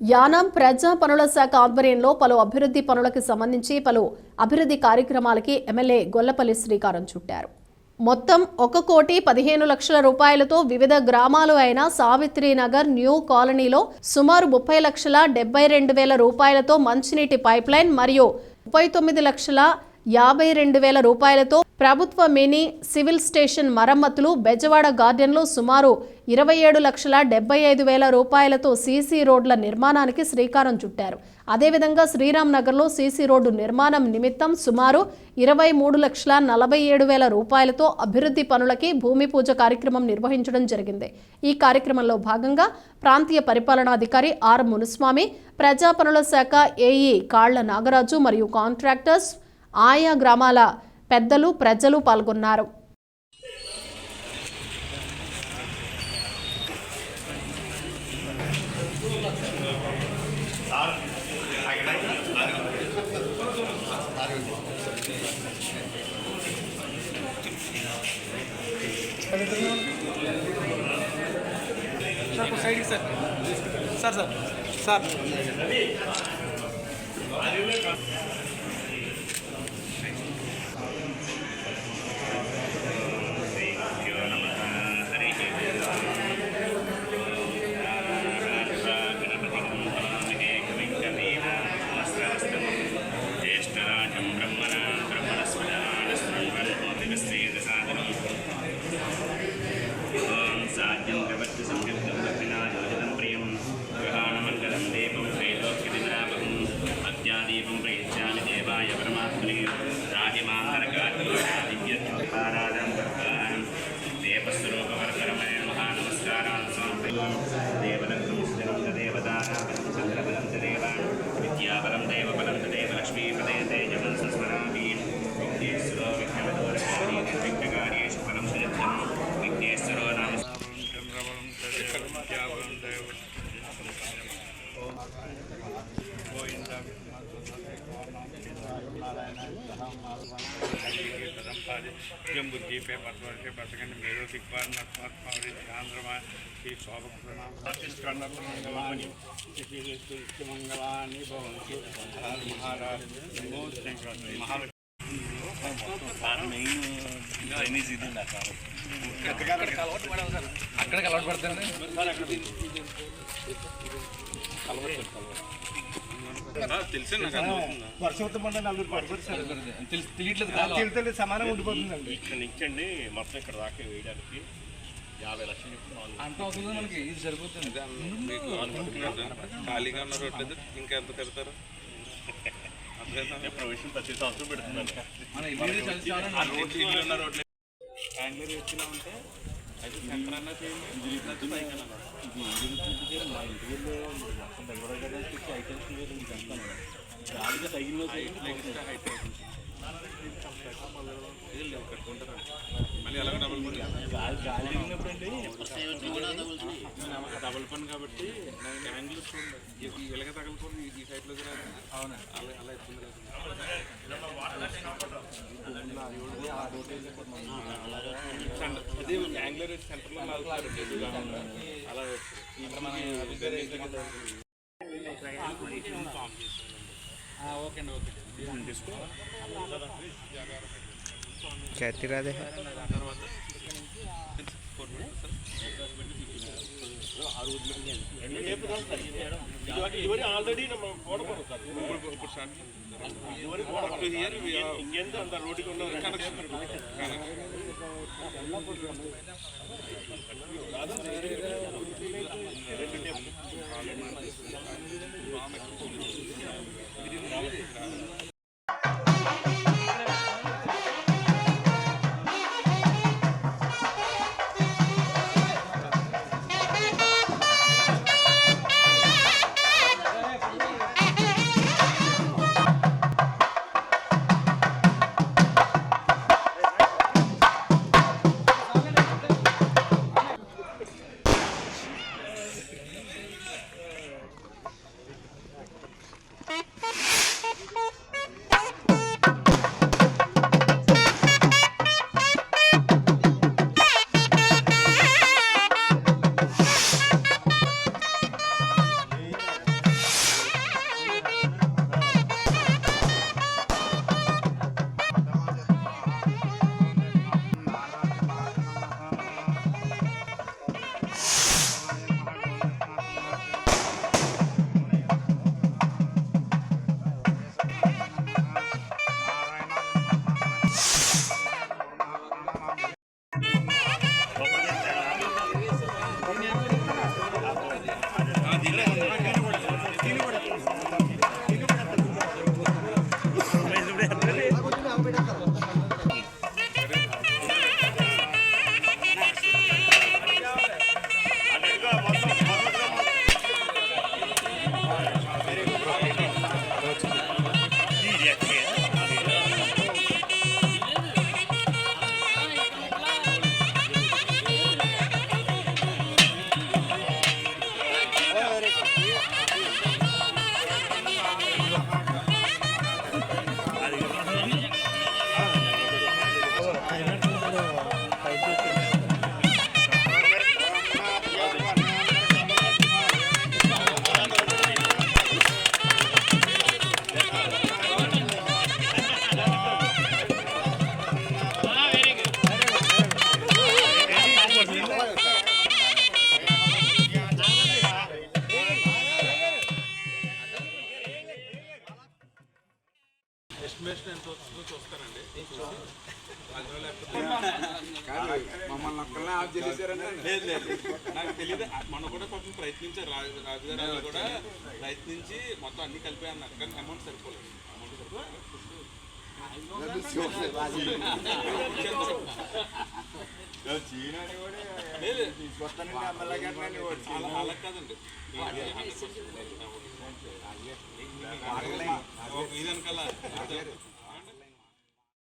యానాం ప్రజా పనుల శాఖ ఆధ్వర్యంలో పలు అభివృద్ధి పనులకు సంబంధించి పలు అభివృద్ధి కార్యక్రమాలకి ఎమ్మెల్యే గొల్లపల్లి శ్రీకారం చుట్టారు. మొత్తం ఒక కోటి పదిహేను లక్షల రూపాయలతో వివిధ గ్రామాలు అయిన సావిత్రి నగర్ న్యూ కాలనీలో సుమారు ముప్పై లక్షల డెబ్బై రెండు వేల రూపాయలతో మంచినీటి పైప్లైన్ మరియు ముప్పై తొమ్మిది లక్షల యాభై రెండు వేల రూపాయలతో ప్రభుత్వ మినీ సివిల్ స్టేషన్ మరమ్మతులు బెజవాడ గార్డెన్లో సుమారు ఇరవై ఏడు లక్షల డెబ్బై ఐదు వేల రూపాయలతో సీసీ రోడ్ల నిర్మాణానికి శ్రీకారం చుట్టారు. అదేవిధంగా శ్రీరామ్ నగర్లో సీసీ రోడ్డు నిర్మాణం నిమిత్తం సుమారు ఇరవై మూడు లక్షల నలభై ఏడు వేల రూపాయలతో అభివృద్ధి పనులకి భూమి పూజ కార్యక్రమం నిర్వహించడం జరిగింది. ఈ కార్యక్రమంలో భాగంగా ప్రాంతీయ పరిపాలనాధికారి ఆర్ మునుస్వామి ప్రజా పనుల శాఖ ఏఈ కాళ్ళ నాగరాజు మరియు కాంట్రాక్టర్స్ ఆయా గ్రామాల పెద్దలు ప్రజలు పాల్గొన్నారు. సార్ సైడ్కి సార్ సార్. Sir sir. పరమాత్మనాయ పరమాత్మని రాహిమాంతరకారాధం దేవస్వరూపవరకరమే మహానమస్కారాలు సమర్పయం దేవలగ్నం స్థిరంత దేవతారా చంద్రబలం దేవ విద్యాబలం దేవబలం దేవ లక్ష్మీపదే తేజం సంస్మరామి. విఘ్నేశ్వరో విఘ్నవదోరకారి నిర్విఘ్నకార్యేషు ఫలం సుజత్తం విఘ్నేశ్వరో నామ చంద్రబలం దేవ విద్యాబలం దేవ జంబుద్వీపే పద్మవర్షే పసగండి మేరు దిక్పాలనస్మాత్మావరి ధ్యాంధ్రమా శ్రీ శోభకృష్ణాన్ని మంగళాన్ని భవంతు మహారాజ్ మహాలక్ష్మి అక్కడికి అలవాటు పడుతుంది తెలిసి నాకు అర్థమవుతుందా నలుగురు తెలియట్లేదు కాదు. తిరుగుతుంది సమానం ఉండిపోతుందండి. ఇక్కడ నుంచండి మొత్తం ఇక్కడ దాకా వేయడానికి యాభై లక్షలు మనకి? ఇది సరిపోతుంది. మీకు అనుకుంటున్నారు ఖాళీగా ఉన్న రోడ్లేదు ఇంకెంత పెడతారు ప్రొవిషన్ ప్రతి సంవత్సరం పెడుతున్నాను అయితే సెంటర్ అన్నా చేయండి లేకపోతే పైకి అన్నా మళ్ళీ ఎలాగో డబుల్ పని డబుల్ పని కాబట్టి ఇలాగ తగలకూడదు ఈ సైడ్లో అవునా అలా అలా ఇబ్బంది అదే యాంగ్లర్ సెంటర్లో అలా ఓకే అండి ఓకే తీసుకో ஆல்ரெடி நம்ம போட போறோம் சார் இங்கேருந்து அந்த ரோடுக்கு ஒன்று கனெக்ஷன் இருக்கும் いいリアクション ఒక్కళ్ళే ఆఫ్ చేసేసారంటే లేదు లేదు నాకు తెలియదు మనం కూడా కొంచెం ప్రయత్నించారు రాజు రాజుగారు వాళ్ళు కూడా ప్రయత్నించి మొత్తం అన్ని కలిపి అన్నారు కానీ అమౌంట్ సరిపోలేదు అమౌంట్ అలా కాదండి ఇది వెనకాల